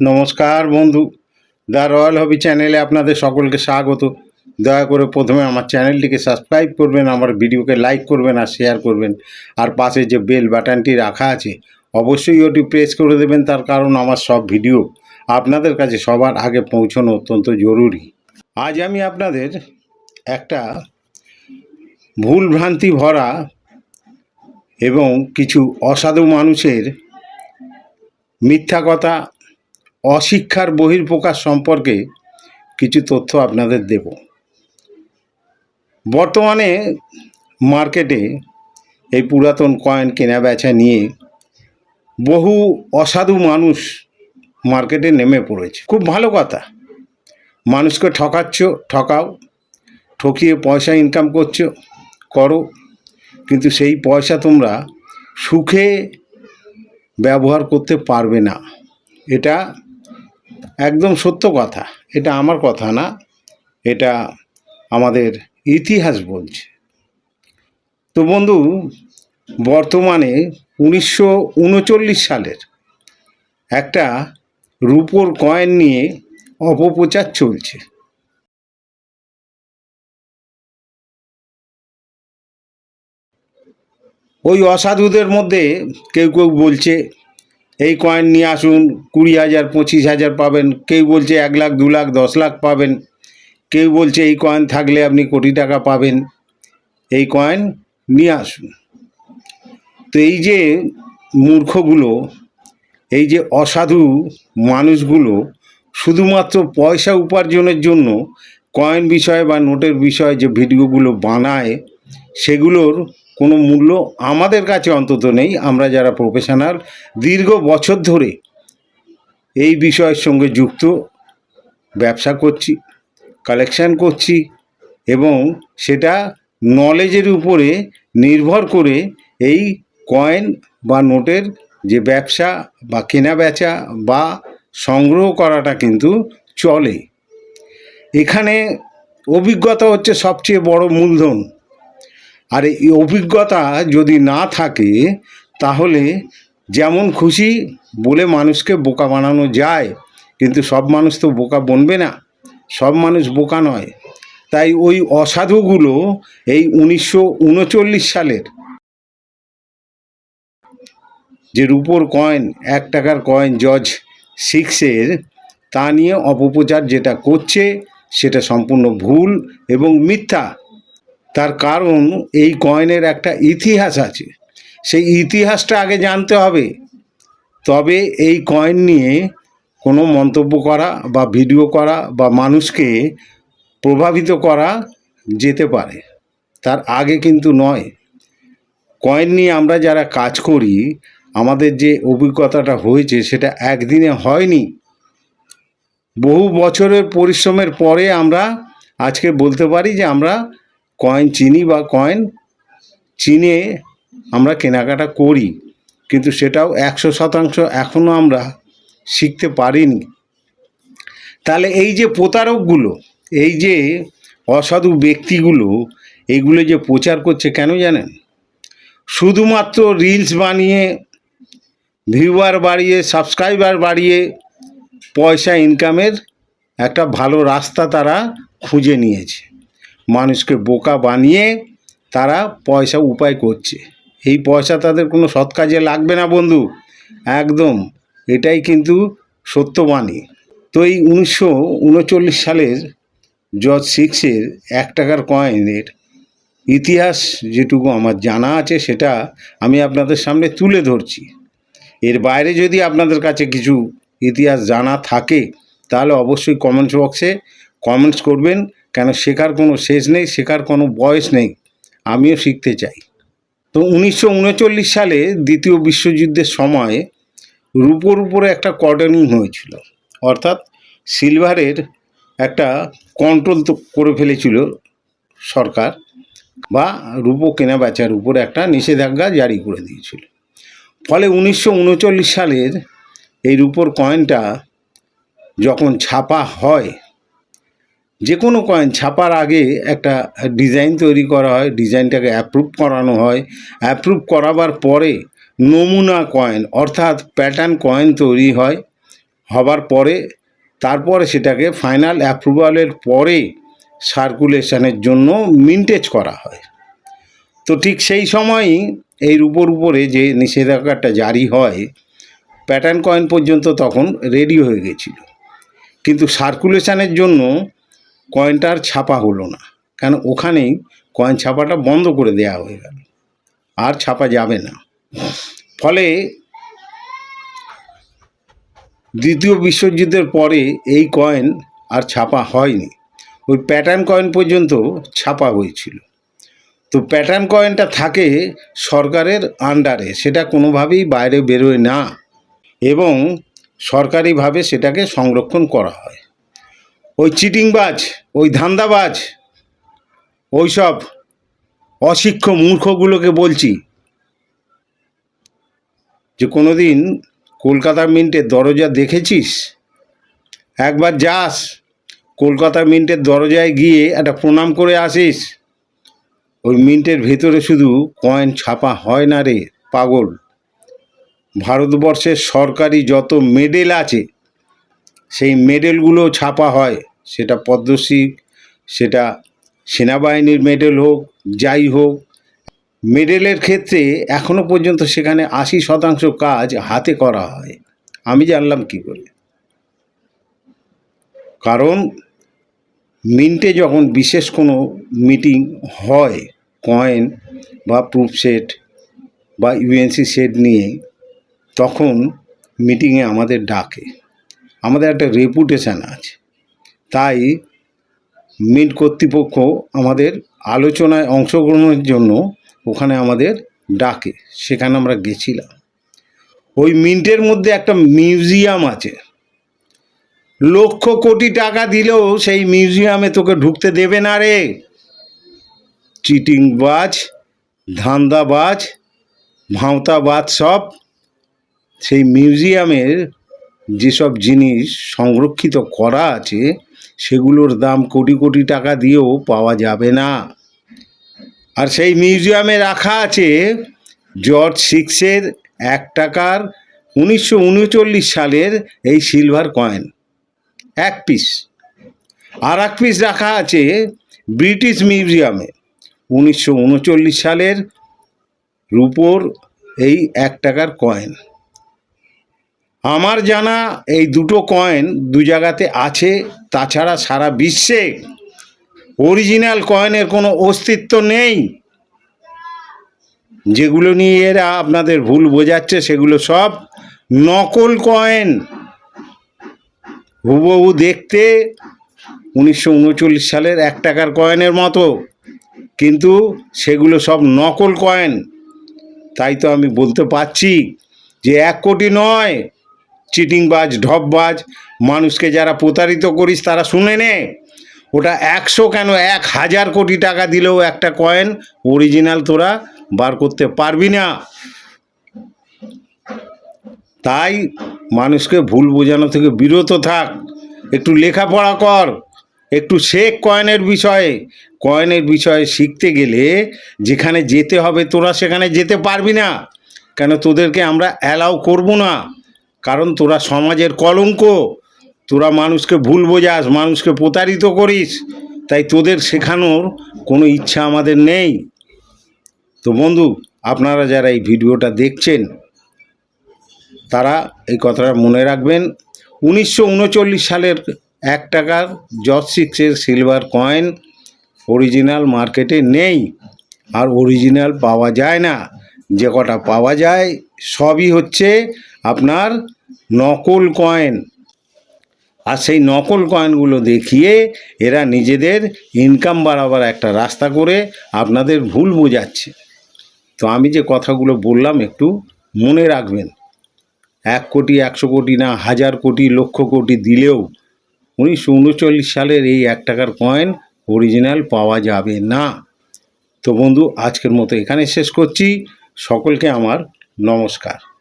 নমস্কার বন্ধু। The royal হবি চ্যানেলে আপনাদের সকলকে স্বাগত। দয়া করে প্রথমে আমার চ্যানেলটিকে সাবস্ক্রাইব করবেন, আমার ভিডিওকে লাইক করবেন আর শেয়ার করবেন। আর পাশে যে বেল বাটনটি রাখা আছে, অবশ্যই ওটি প্রেস করে দেবেন, তার কারণ আমার সব ভিডিও আপনাদের কাছে সবার আগে পৌঁছানো অত্যন্ত জরুরি। আজ আমি আপনাদের একটা ভুল ভ্রান্তি ভরা এবং কিছু অসাধু মানুষের মিথ্যা কথা অশিক্ষার বহির্প্রকাশ সম্পর্কে কিছু তথ্য আপনাদের দেব। বর্তমানে মার্কেটে এই পুরাতন কয়েন কেনা বেচা নিয়ে বহু অসাধু মানুষ মার্কেটে নেমে পড়েছে। খুব ভালো কথা। মানুষকে ঠকাচ্ছ, ঠকাও, ঠকিয়ে পয়সা ইনকাম করছ, করো। কিন্তু সেই পয়সা তোমরা সুখে ব্যবহার করতে পারবে না। এটা একদম সত্য কথা। এটা আমার কথা না, এটা আমাদের ইতিহাস বলছে। তো বন্ধু, বর্তমানে উনিশশো উনচল্লিশ সালের একটা রুপোর কয়েন নিয়ে অপপ্রচার চলছে। ওই অসাধুদের মধ্যে কেউ কেউ বলছে এই কয়েন নিয়ে আসুন, কুড়ি হাজার, পঁচিশ হাজার পাবেন। কেউ বলছে এক লাখ, দু লাখ, দশ লাখ পাবেন। কেউ বলছে এই কয়েন থাকলে আপনি কোটি টাকা পাবেন। এই কয়েন নিয়ে আসুন। তো এই যে মূর্খগুলো, এই যে অসাধু মানুষগুলো, শুধুমাত্র পয়সা উপার্জনের জন্য কয়েন বিষয়ে বা নোটের বিষয়ে যে ভিডিওগুলো বানায়, সেগুলোর কোনো মূল্য আমাদের কাছে অন্তত নেই। আমরা যারা প্রফেশনাল দীর্ঘ বছর ধরে এই বিষয়ের সঙ্গে যুক্ত, ব্যবসা করছি কালেকশান করছি এবং সেটা নলেজের উপরে নির্ভর করে এই কয়েন বা নোটের যে ব্যবসা বা কেনা বেচা বা সংগ্রহ করাটা কিন্তু চলে। এখানে অভিজ্ঞতা হচ্ছে সবচেয়ে বড় মূলধন। আর এই অভিজ্ঞতা যদি না থাকে, তাহলে যেমন খুশি বলে মানুষকে বোকা বানানো যায়, কিন্তু সব মানুষ তো বোকা বনবে না। সব মানুষ বোকা নয়। তাই ওই অসাধুগুলো এই উনিশশো উনচল্লিশ সালের যে রুপোর কয়েন, এক টাকার কয়েন জজ সিক্সের, তা নিয়ে অপপ্রচার যেটা করছে, সেটা সম্পূর্ণ ভুল এবং মিথ্যা। তার কারণ এই কয়েনের একটা ইতিহাস আছে। সেই ইতিহাসটা আগে জানতে হবে। তবে এই কয়েন নিয়ে কোনো মন্তব্য করা বা ভিডিও করা বা মানুষকে প্রভাবিত করা যেতে পারে। তার আগে কিন্তু নয়। কয়েন নিয়ে আমরা যারা কাজ করি, আমাদের যে অভিজ্ঞতাটা হয়েছে সেটা একদিনে হয়নি। বহু বছরের পরিশ্রমের পরে আমরা আজকে বলতে পারি যে আমরা কয়েন চিনি বা কয়েন চিনে আমরা কেনাকাটা করি, কিন্তু সেটাও একশো শতাংশ এখনও আমরা শিখতে পারিনি। তাহলে এই যে প্রতারকগুলো, এই যে অসাধু ব্যক্তিগুলো এইগুলো যে প্রচার করছে কেন জানেন? শুধুমাত্র রিলস বানিয়ে ভিউয়ার বাড়িয়ে সাবস্ক্রাইবার বাড়িয়ে পয়সা ইনকামের একটা ভালো রাস্তা তারা খুঁজে নিয়েছে। মানুষকে বোকা বানিয়ে তারা পয়সা উপায় করছে। এই পয়সা তাদের কোনো সৎ কাজে লাগবে না বন্ধু। একদম। এটাই কিন্তু সত্যবাণী। তো এই উনিশশো উনচল্লিশ সালের জজ সিক্সের এক টাকার কয়েনের ইতিহাস যেটুকু আমার জানা আছে সেটা আমি আপনাদের সামনে তুলে ধরছি। এর বাইরে যদি আপনাদের কাছে কিছু ইতিহাস জানা থাকে, তাহলে অবশ্যই কমেন্টস বক্সে কমেন্টস করবেন। কেন শেখার কোনো শেষ নেই শেখার কোনো বয়স নেই, আমিও শিখতে চাই। তো উনিশশো উনচল্লিশ সালে দ্বিতীয় বিশ্বযুদ্ধের সময় রূপোর উপরে একটা কর্ডনিং হয়েছিল, অর্থাৎ সিলভারের একটা কন্ট্রোল তো করে ফেলেছিল সরকার বা রূপো কেনা বেচার উপরে একটা নিষেধাজ্ঞা জারি করে দিয়েছিল। ফলে উনিশশো উনচল্লিশ সালের এই রূপোর কয়েনটা যখন ছাপা হয় যে কোনো কয়েন ছাপার আগে একটা ডিজাইন তৈরি করা হয় ডিজাইনটাকে অ্যাপ্রুভ করানো হয়। অ্যাপ্রুভ করাবার পরে নমুনা কয়েন অর্থাৎ প্যাটার্ন কয়েন তৈরি হয়। হবার পরে, তারপরে সেটাকে ফাইনাল অ্যাপ্রুভালের পরে সার্কুলেশনের জন্য মিন্টেজ করা হয়। তো ঠিক সেই সময়ই এই রূপোর উপরে যে নিষেধাজ্ঞাটা জারি হয় প্যাটার্ন কয়েন পর্যন্ত তখন রেডি হয়ে গেছিল। কিন্তু সার্কুলেশনের জন্য কয়েনটা আর ছাপা হলো না। কেন? ওখানেই কয়েন ছাপাটা বন্ধ করে দেওয়া হয়ে গেল। আর ছাপা যাবে না। ফলে দ্বিতীয় বিশ্বযুদ্ধের পরে এই কয়েন আর ছাপা হয়নি। ওই প্যাটার্ন কয়েন পর্যন্ত ছাপা হয়েছিল। তো প্যাটার্ন কয়েনটা থাকে সরকারের আন্ডারে সেটা কোনোভাবেই বাইরে বেরোয় না। এবং সরকারিভাবে সেটাকে সংরক্ষণ করা হয়। ওই চিটিংবাজ, ওই ধান্দাবাজ ওই সব অশিক্ষ মূর্খগুলোকে বলছি যে কোনো দিন কলকাতা মিন্টের দরজা দেখেছিস? একবার যাস, কলকাতা মিন্টের দরজায় গিয়ে একটা প্রণাম করে আসিস। ওই মিন্টের ভেতরে শুধু কয়েন ছাপা হয় না রে পাগল। ভারতবর্ষের সরকারি যত মেডেল আছে সেই মেডেলগুলো ছাপা হয়, সেটা পদ্মশ্রী, সেটা সেনাবাহিনীর মেডেল হোক, যাই হোক, মেডেলের ক্ষেত্রে এখনও পর্যন্ত সেখানে আশি শতাংশ কাজ হাতে করা হয়। আমি জানলাম কি করে? কারণ মিন্টে যখন বিশেষ কোনো মিটিং হয়, কয়েন বা প্রুফ সেট বা ইউএনসি সেট নিয়ে, তখন মিটিংয়ে আমাদের ডাকে। আমাদের একটা রেপুটেশান আছে। তাই মিন্ট কর্তৃপক্ষ আমাদের আলোচনায় অংশগ্রহণের জন্য ওখানে আমাদের ডাকে, সেখানে আমরা গেছিলাম। ওই মিন্টের মধ্যে একটা মিউজিয়াম আছে। লক্ষ কোটি টাকা দিলেও সেই মিউজিয়ামে তোকে ঢুকতে দেবে না রে। চিটিংবাজ, ধান্দাবাজ, ভাঁওতাবাজ সব সেই মিউজিয়ামের যেসব জিনিস সংরক্ষিত করা আছে, সেগুলোর দাম কোটি কোটি টাকা দিয়েও পাওয়া যাবে না। আর সেই মিউজিয়ামে রাখা আছে জর্জ সিক্সের এক টাকার উনিশশো উনচল্লিশ সালের এই সিলভার কয়েন। এক পিস। আর এক পিস রাখা আছে ব্রিটিশ মিউজিয়ামে উনিশশো উনচল্লিশ সালের রুপোর এই এক টাকার কয়েন। আমার জানা এই দুটো কয়েন দু জায়গাতে আছে, তাছাড়া সারা বিশ্বে অরিজিনাল কয়েনের কোনো অস্তিত্ব নেই। যেগুলো নিয়ে এরা আপনাদের ভুল বোঝাচ্ছে, সেগুলো সব নকল কয়েন হুবহু দেখতে উনিশশো উনচল্লিশ সালের এক টাকার কয়েনের মতো, কিন্তু সেগুলো সব নকল কয়েন তাই তো আমি বলতে পারছি যে এক কোটি নয় চিটিংবাজ, ঢপবাজ, মানুষকে যারা প্রতারিত করিস তারা শুনে নে। ওটা একশো কেন এক হাজার কোটি টাকা দিলেও একটা কয়েন অরিজিনাল তোরা বার করতে পারবি না। তাই মানুষকে ভুল বোঝানো থেকে বিরত থাক। একটু লেখাপড়া কর, একটু শেখ কয়েনের বিষয়ে। কয়েনের বিষয়ে শিখতে গেলে যেখানে যেতে হবে তোরা সেখানে যেতে পারবি না। কেন তোদেরকে আমরা অ্যালাউ করব না? কারণ তোরা সমাজের কলঙ্ক। তোরা মানুষকে ভুল বোঝাস, মানুষকে প্রতারিত করিস। তাই তোদের শেখানোর কোনো ইচ্ছা আমাদের নেই। তো বন্ধু, আপনারা যারা এই ভিডিওটা দেখছেন, তারা এই কথাটা মনে রাখবেন। উনিশশো উনচল্লিশ সালের এক টাকার জজ সিক্সের সিলভার কয়েন অরিজিনাল মার্কেটে নেই। আর অরিজিনাল পাওয়া যায় না। যে কটা পাওয়া যায়, সবই হচ্ছে আপনার নকল কয়েন। আর সেই নকল কয়েনগুলো দেখিয়ে এরা নিজেদের ইনকাম বাড়াবার একটা রাস্তা করে আপনাদের ভুল বোঝাচ্ছে। তো আমি যে কথাগুলো বললাম একটু মনে রাখবেন। এক কোটি, একশো কোটি না হাজার কোটি, লক্ষ কোটি দিলেও উনিশশো উনচল্লিশ সালের এই এক টাকার কয়েন অরিজিনাল পাওয়া যাবে না। তো বন্ধু, আজকের মতো এখানে শেষ করছি। সকলকে আমার নমস্কার।